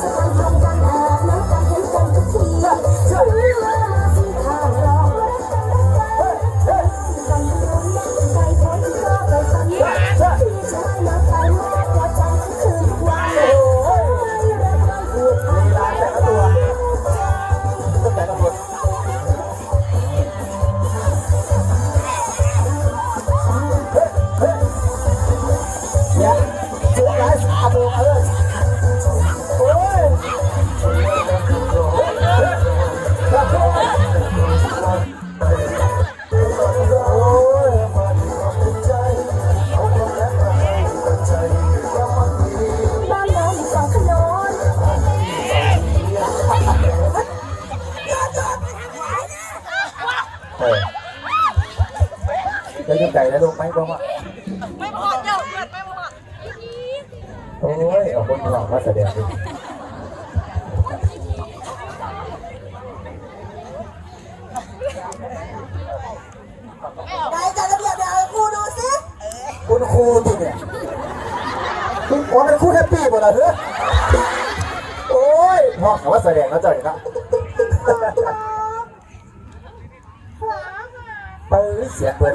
สกันทำกันแอบแล้วกันเห็นกันทุกทีเธอเวลาที่ทาง นะลูกไปบ่ไม่พอเดี๋เกิดไม่หมดโอ้ยเอาคนหลอกมาแสดงดิไหนจะระเบียเดี๋ยวครูดูสิคุณครูที่เนี่ยคุณโอ้เป็นครูแฮปปี้หมดเหรอเฮ้ยโอ้ยพ่อเขาว่าแสดงแล้วเจ้าเนี่ยนะไปเสียเปิด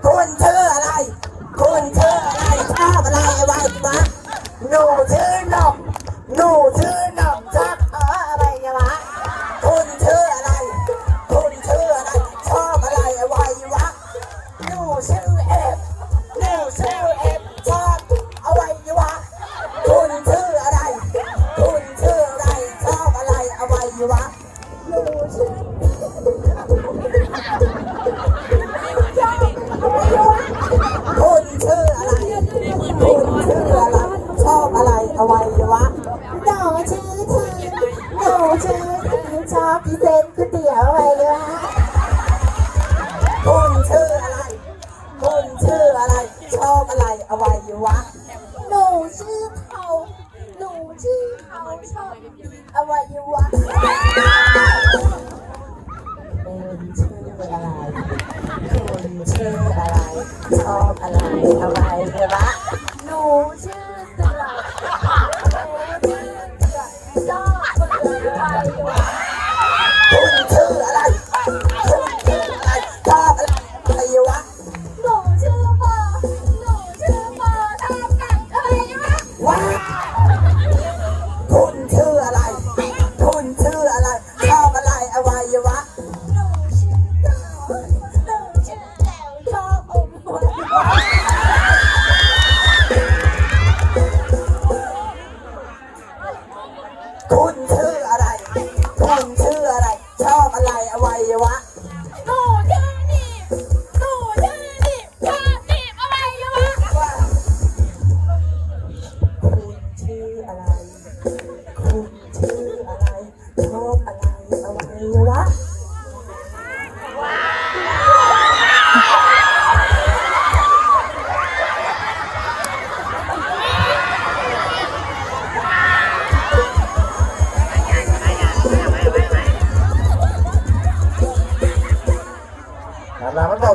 Của?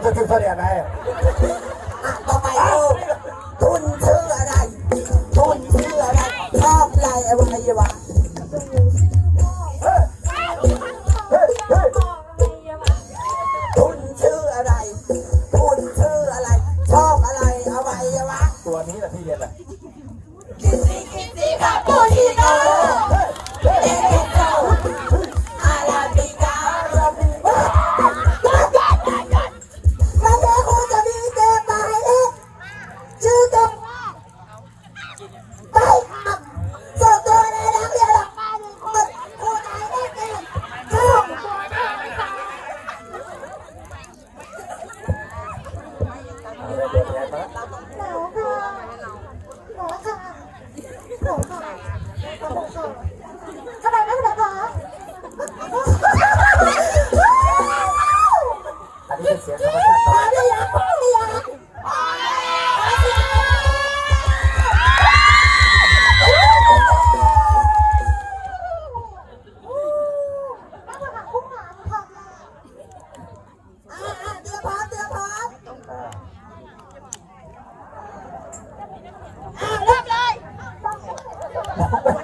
จะถึเสด็จไหนต่อไปลูกทุนชื่ออะไร ทุนชื่ออะไรชอบใจอวัยวะ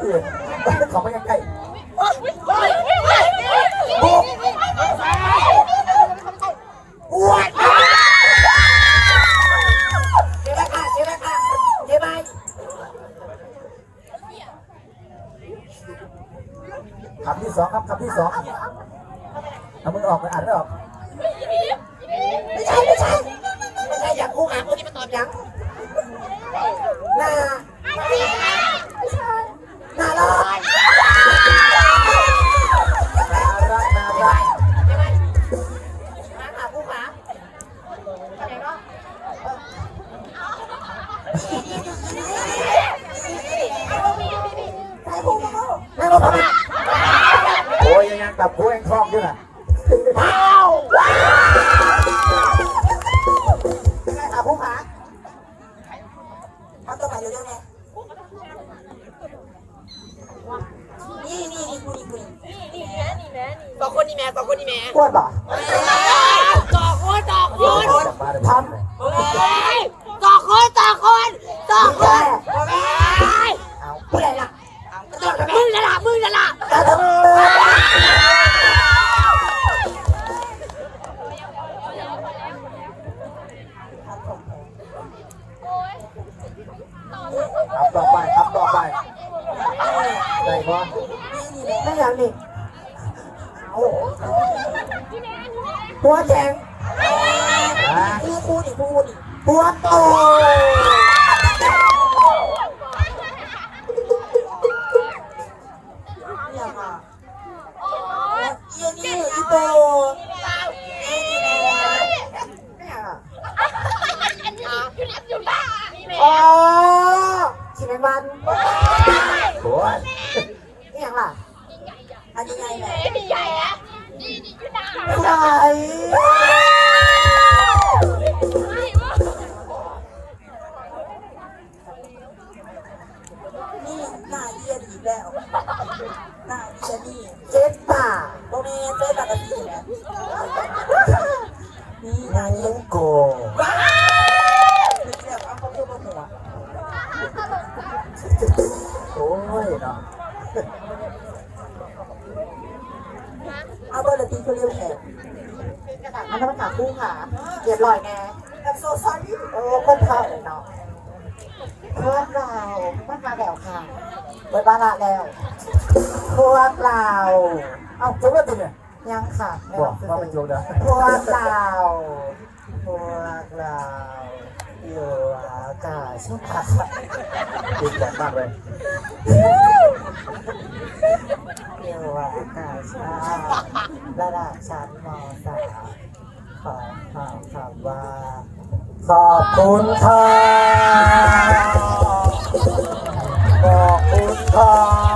ดิเขาไม่ใกล้บุกปวดเจ็บไหมคะเจ็บไหมคะเจ็บไหมคำที่สองครับคำที่สองเอามือออกไปอ่านไม่ออก ไม่ใช่ไม่ใช่ไม่ใช่อย่างคู่หาคนที่มาตอบยังหน้าายรักนารักหาหาคู่หาอะไรเนาะใส่คู่เขาไม่รู้ทำไมโอ้ยยังยังตับหัวเองคล่องอยู่น่ะว้าวว้าวยังไงหาคู่หาเอาตัวใหม่เร็วๆไง นี่นี่นี่กูนี่กูนี่สองคนนี่แม่สองคนนี่แม่อ้วนป่ะต่อคนต่อคนจับมาเลยทเฮ้ยต่อคนต่อคนต่อำคแก่น กูกูดิกูดิหัวโตเนี่ยค่ะเอียนี่อีโตเนี่ยอ๋อชิเป็นวันโอ้ยนี่ยังล่ะอันนี้ไงแหละนี่ใหญ่อะนี่นี่อยู่หน้าใหญ่นี่หน้าเอียนอีก แล้วหน้าเอียนนี่เจ็ดป่าโบเมเจ็ดปากกะสีนะนี่หน้าเอียนโกว้าวนี่แบบเอาเขาตัวหัวโอ้ยเนาะเอาเบอร์ละตีเขาเรียกแขกกระดาษมันต้องกาคู่ขาเรียบร้อยแน่แบบโซซอนโอ้คนเท่าเลยเนาะเพื่อนเรามันมาแล้วค่ะ เปิดบ้านละแล้วพวกเราเอ้าจะว่าติเนี่ยยังค่ะบอกว่าเป็นโยมนะพวกเราพวกเราอยู่อากาศชุดผักติดแขนมากเลยอยู่อากาศชาระดับชั้นมสามขอถามคำว่าขอบคุณค่ะขอบ คุ